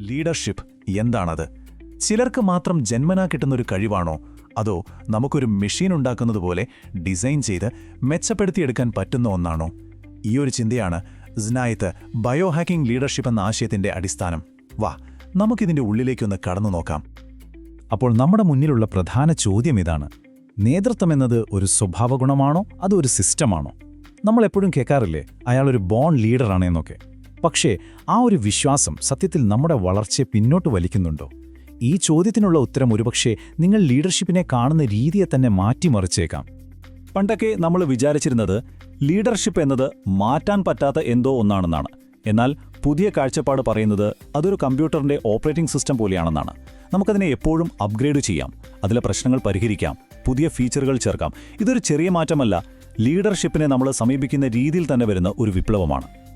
Leadership എന്താണത്? ചിലർക്ക് മാത്രം ജന്മനാ കിട്ടുന്നൊരു കഴിവാണോ? അതോ നമുക്കൊരു മെഷീൻ ഉണ്ടാക്കുന്നത് പോലെ ഡിസൈൻ ചെയ്ത് മെച്ചപ്പെടുത്തിയെടുക്കാൻ പറ്റുന്ന ഒന്നാണോ? ഈ ഒരു ചിന്തയാണ് സ്നായത്ത് ബയോഹാക്കിംഗ് ലീഡർഷിപ്പ് എന്ന ആശയത്തിന്റെ അടിസ്ഥാനം. വാ നമുക്കിതിന്റെ ഉള്ളിലേക്കൊന്ന് കടന്നു നോക്കാം. അപ്പോൾ നമ്മുടെ മുന്നിലുള്ള പ്രധാന ചോദ്യം ഇതാണ്. നേതൃത്വം എന്നത് ഒരു സ്വഭാവഗുണമാണോ? അതോ ഒരു സിസ്റ്റമാണോ? നമ്മൾ എപ്പോഴും കേൾക്കാറില്ലേ അയാളൊരു ബോൺ ലീഡറാണ് എന്നൊക്കെ പക്ഷേ ആ ഒരു വിശ്വാസം സത്യത്തിൽ നമ്മുടെ വളർച്ചയെ പിന്നോട്ട് വലിക്കുന്നുണ്ടോ? ഈ ചോദ്യത്തിനുള്ള ഉത്തരം ഒരുപക്ഷെ നിങ്ങൾ ലീഡർഷിപ്പിനെ കാണുന്ന രീതിയെ തന്നെ മാറ്റിമറിച്ചേക്കാം. പണ്ടൊക്കെ നമ്മൾ വിചാരിച്ചിരുന്നത് ലീഡർഷിപ്പ് എന്നത് മാറ്റാൻ പറ്റാത്ത എന്തോ ഒന്നാണെന്നാണ്. എന്നാൽ പുതിയ കാഴ്ചപ്പാട് പറയുന്നത് അതൊരു കമ്പ്യൂട്ടറിന്റെ ഓപ്പറേറ്റിംഗ് സിസ്റ്റം പോലെയാണെന്നാണ്. നമുക്കതിനെ എപ്പോഴും അപ്ഗ്രേഡ് ചെയ്യാം അതിലെ പ്രശ്നങ്ങൾ പരിഹരിക്കാം പുതിയ ഫീച്ചറുകൾ ചേർക്കാം. ഇതൊരു ചെറിയ മാറ്റമല്ല ലീഡർഷിപ്പിനെ നമ്മൾ സമീപിക്കുന്ന രീതിയിൽ തന്നെ വരുന്ന ഒരു വിപ്ലവമാണ്.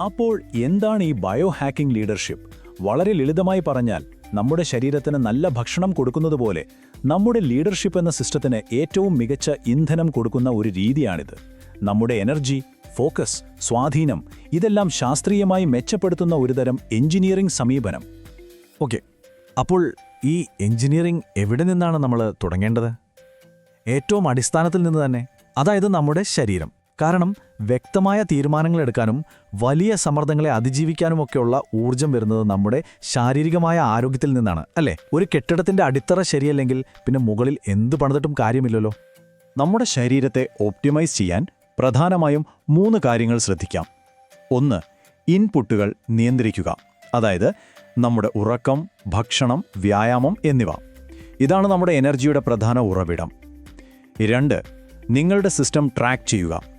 അപ്പോൾ എന്താണ് ഈ ബയോ ഹാക്കിംഗ് ലീഡർഷിപ്പ്? വളരെ ലളിതമായി പറഞ്ഞാൽ നമ്മുടെ ശരീരത്തിന് നല്ല ഭക്ഷണം കൊടുക്കുന്നതുപോലെ നമ്മുടെ ലീഡർഷിപ്പ് എന്ന സിസ്റ്റത്തിന് ഏറ്റവും മികച്ച ഇന്ധനം കൊടുക്കുന്ന ഒരു രീതിയാണിത്. നമ്മുടെ എനർജി ഫോക്കസ് സ്വാധീനം ഇതെല്ലാം ശാസ്ത്രീയമായി മെച്ചപ്പെടുത്തുന്ന ഒരുതരം എഞ്ചിനീയറിംഗ് സമീപനം. ഓക്കെ. അപ്പോൾ ഈ എഞ്ചിനീയറിംഗ് എവിടെ നിന്നാണ് നമ്മൾ തുടങ്ങേണ്ടത്? ഏറ്റവും അടിസ്ഥാനത്തിൽ നിന്ന് തന്നെ അതായത് നമ്മുടെ ശരീരം. കാരണം വ്യക്തമായ തീരുമാനങ്ങൾ എടുക്കാനും വലിയ സമ്മർദ്ദങ്ങളെ അതിജീവിക്കാനുമൊക്കെയുള്ള ഊർജം വരുന്നത് നമ്മുടെ ശാരീരികമായ ആരോഗ്യത്തിൽ നിന്നാണ് അല്ലേ? ഒരു കെട്ടിടത്തിന്റെ അടിത്തറ ശരിയല്ലെങ്കിൽ പിന്നെ മുകളിൽ എന്ത് പണിതിട്ടും കാര്യമില്ലല്ലോ. നമ്മുടെ ശരീരത്തെ ഓപ്റ്റിമൈസ് ചെയ്യാൻ പ്രധാനമായും മൂന്ന് കാര്യങ്ങൾ ശ്രദ്ധിക്കാം. ഒന്ന് ഇൻപുട്ടുകൾ നിയന്ത്രിക്കുക അതായത് നമ്മുടെ ഉറക്കം ഭക്ഷണം വ്യായാമം എന്നിവ. ഇതാണ് നമ്മുടെ എനർജിയുടെ പ്രധാന ഉറവിടം. രണ്ട് നിങ്ങളുടെ സിസ്റ്റം ട്രാക്ക് ചെയ്യുക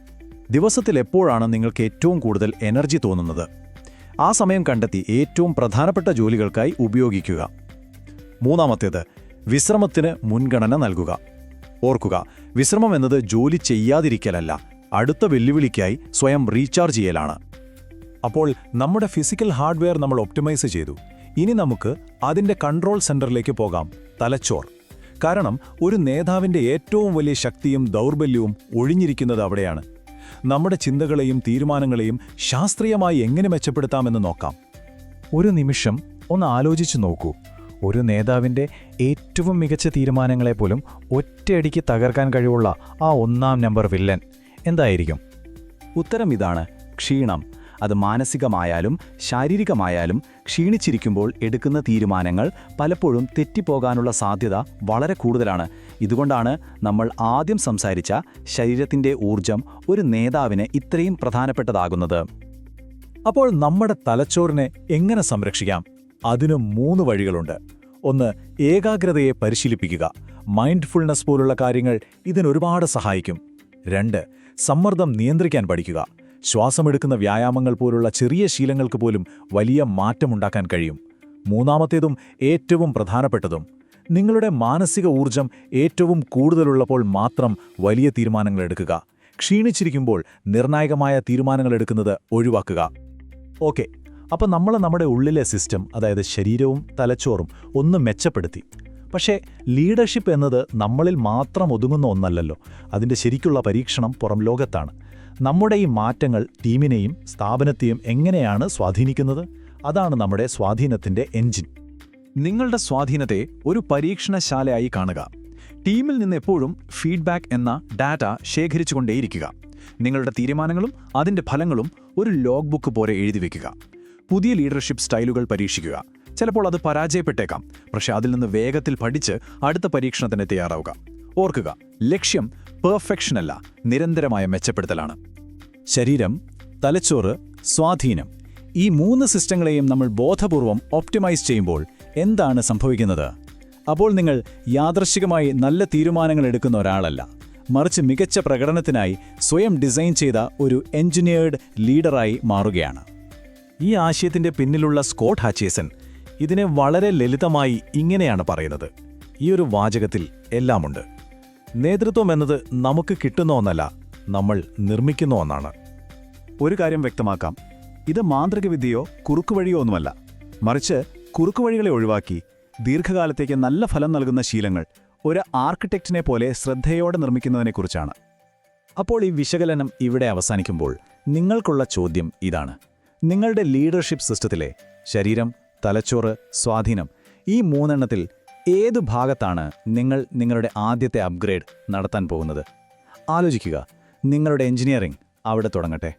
ദിവസത്തിൽ എപ്പോഴാണ് നിങ്ങൾക്ക് ഏറ്റവും കൂടുതൽ എനർജി തോന്നുന്നത്? ആ സമയം കണ്ടെത്തി ഏറ്റവും പ്രധാനപ്പെട്ട ജോലികൾക്കായി ഉപയോഗിക്കുക. മൂന്നാമത്തേത് വിശ്രമത്തിന് മുൻഗണന നൽകുക. ഓർക്കുക വിശ്രമം എന്നത് ജോലി ചെയ്യാതിരിക്കലല്ല അടുത്ത വെല്ലുവിളിക്കായി സ്വയം റീചാർജ് ചെയ്യലാണ്. അപ്പോൾ നമ്മുടെ ഫിസിക്കൽ ഹാർഡ്വെയർ നമ്മൾ ഒപ്റ്റിമൈസ് ചെയ്തു. ഇനി നമുക്ക് അതിന്റെ കൺട്രോൾ സെന്ററിലേക്ക് പോകാം തലച്ചോർ. കാരണം ഒരു നേതാവിന്റെ ഏറ്റവും വലിയ ശക്തിയും ദൗർബല്യവും ഒഴിഞ്ഞിരിക്കുന്നത് അവിടെയാണ്. നമ്മുടെ ചിന്തകളെയും തീരുമാനങ്ങളെയും ശാസ്ത്രീയമായി എങ്ങനെ മെച്ചപ്പെടുത്താമെന്ന് നോക്കാം. ഒരു നിമിഷം ഒന്ന് ആലോചിച്ചു നോക്കൂ. ഒരു നേതാവിന്റെ ഏറ്റവും മികച്ച തീരുമാനങ്ങളെ പോലും ഒറ്റയടിക്ക് തകർക്കാൻ കഴിവുള്ള ആ ഒന്നാം നമ്പർ വില്ലൻ എന്തായിരിക്കും? ഉത്തരം ഇതാണ് ക്ഷീണം. അത് മാനസികമായാലും ശാരീരികമായാലും ക്ഷീണിച്ചിരിക്കുമ്പോൾ എടുക്കുന്ന തീരുമാനങ്ങൾ പലപ്പോഴും തെറ്റിപ്പോകാനുള്ള സാധ്യത വളരെ കൂടുതലാണ്. ഇതുകൊണ്ടാണ് നമ്മൾ ആദ്യം സംസാരിച്ച ശരീരത്തിന്റെ ഊർജം ഒരു നേതാവിന് ഇത്രയും പ്രധാനപ്പെട്ടതാകുന്നത്. അപ്പോൾ നമ്മുടെ തലച്ചോറിനെ എങ്ങനെ സംരക്ഷിക്കാം? അതിന് മൂന്ന് വഴികളുണ്ട്. ഒന്ന് ഏകാഗ്രതയെ പരിശീലിപ്പിക്കുക. മൈൻഡ്ഫുൾനെസ് പോലുള്ള കാര്യങ്ങൾ ഇതിനൊരുപാട് സഹായിക്കും. രണ്ട് സമ്മർദ്ദം നിയന്ത്രിക്കാൻ പഠിക്കുക. ശ്വാസമെടുക്കുന്ന വ്യായാമങ്ങൾ പോലുള്ള ചെറിയ ശീലങ്ങൾക്ക് പോലും വലിയ മാറ്റമുണ്ടാക്കാൻ കഴിയും. മൂന്നാമത്തേതും ഏറ്റവും പ്രധാനപ്പെട്ടതും നിങ്ങളുടെ മാനസിക ഊർജം ഏറ്റവും കൂടുതലുള്ളപ്പോൾ മാത്രം വലിയ തീരുമാനങ്ങൾ എടുക്കുക. ക്ഷീണിച്ചിരിക്കുമ്പോൾ നിർണായകമായ തീരുമാനങ്ങൾ എടുക്കുന്നത് ഒഴിവാക്കുക. ഓക്കെ അപ്പം നമ്മൾ നമ്മുടെ ഉള്ളിലെ സിസ്റ്റം അതായത് ശരീരവും തലച്ചോറും ഒന്ന് മെച്ചപ്പെടുത്തി. പക്ഷേ ലീഡർഷിപ്പ് എന്നത് നമ്മളിൽ മാത്രം ഒതുങ്ങുന്ന ഒന്നല്ലല്ലോ. അതിന്റെ ശരിക്കുള്ള പരീക്ഷണം പുറം ലോകത്താണ്. നമ്മുടെ ഈ മാറ്റങ്ങൾ ടീമിനെയും സ്ഥാപനത്തെയും എങ്ങനെയാണ് സ്വാധീനിക്കുന്നത്? അതാണ് നമ്മുടെ സ്വാധീനത്തിന്റെ എഞ്ചിൻ നിങ്ങളുടെ സ്വാധീനത്തെ ഒരു പരീക്ഷണശാലയായി കാണുക. ടീമിൽ നിന്ന് എപ്പോഴും ഫീഡ്ബാക്ക് എന്ന ഡാറ്റ ശേഖരിച്ചുകൊണ്ടേയിരിക്കുക. നിങ്ങളുടെ തീരുമാനങ്ങളും അതിന്റെ ഫലങ്ങളും ഒരു ലോഗ് ബുക്ക് പോലെ എഴുതി വയ്ക്കുക പുതിയ ലീഡർഷിപ്പ് സ്റ്റൈലുകൾ പരീക്ഷിക്കുക. ചിലപ്പോൾ അത് പരാജയപ്പെട്ടേക്കാം. പക്ഷെ അതിൽ നിന്ന് വേഗത്തിൽ പഠിച്ച് അടുത്ത പരീക്ഷണത്തിന് തയ്യാറാവുക. ഓർക്കുക ലക്ഷ്യം പെർഫെക്ഷനല്ല നിരന്തരമായ മെച്ചപ്പെടുത്തലാണ്. ശരീരം തലച്ചോറ് സ്വാധീനം ഈ മൂന്ന് സിസ്റ്റങ്ങളെയും നമ്മൾ ബോധപൂർവം ഓപ്റ്റിമൈസ് ചെയ്യുമ്പോൾ എന്താണ് സംഭവിക്കുന്നത്? അപ്പോൾ നിങ്ങൾ യാദർശികമായി നല്ല തീരുമാനങ്ങൾ എടുക്കുന്ന ഒരാളല്ല. മറിച്ച് മികച്ച പ്രകടനത്തിനായി സ്വയം ഡിസൈൻ ചെയ്ത ഒരു എഞ്ചിനീയർഡ് ലീഡറായി മാറുകയാണ്. ഈ ആശയത്തിന്റെ പിന്നിലുള്ള സ്കോട്ട് ഹാച്ചേസൻ ഇതിനെ വളരെ ലളിതമായി ഇങ്ങനെയാണ് പറയുന്നത്. ഈ ഒരു വാചകത്തിൽ എല്ലാമുണ്ട്. നേതൃത്വം എന്നത് നമുക്ക് കിട്ടുന്ന ഒന്നല്ല നമ്മൾ നിർമ്മിക്കുന്ന ഒന്നാണ്. ഒരു കാര്യം വ്യക്തമാക്കാം. ഇത് മാന്ത്രികവിദ്യയോ കുറുക്കുവഴിയോ ഒന്നുമല്ല. മറിച്ച് കുറുക്കുവഴികളെ ഒഴിവാക്കി ദീർഘകാലത്തേക്ക് നല്ല ഫലം നൽകുന്ന ശീലങ്ങൾ ഒരു ആർക്കിടെക്റ്റിനെ പോലെ ശ്രദ്ധയോടെ നിർമ്മിക്കുന്നതിനെക്കുറിച്ചാണ് അപ്പോൾ ഈ വിശകലനം ഇവിടെ അവസാനിക്കുമ്പോൾ നിങ്ങൾക്കുള്ള ചോദ്യം ഇതാണ്. നിങ്ങളുടെ ലീഡർഷിപ്പ് സിസ്റ്റത്തിലെ ശരീരം തലച്ചോറ് സ്വാധീനം ഈ മൂന്നെണ്ണത്തിൽ ഏതു ഭാഗത്താണ് നിങ്ങൾ നിങ്ങളുടെ ആദ്യത്തെ അപ്ഗ്രേഡ് നടത്താൻ പോകുന്നത്? ആലോചിക്കുക. നിങ്ങളുടെ എഞ്ചിനീയറിംഗ് അവിടെ തുടങ്ങട്ടെ.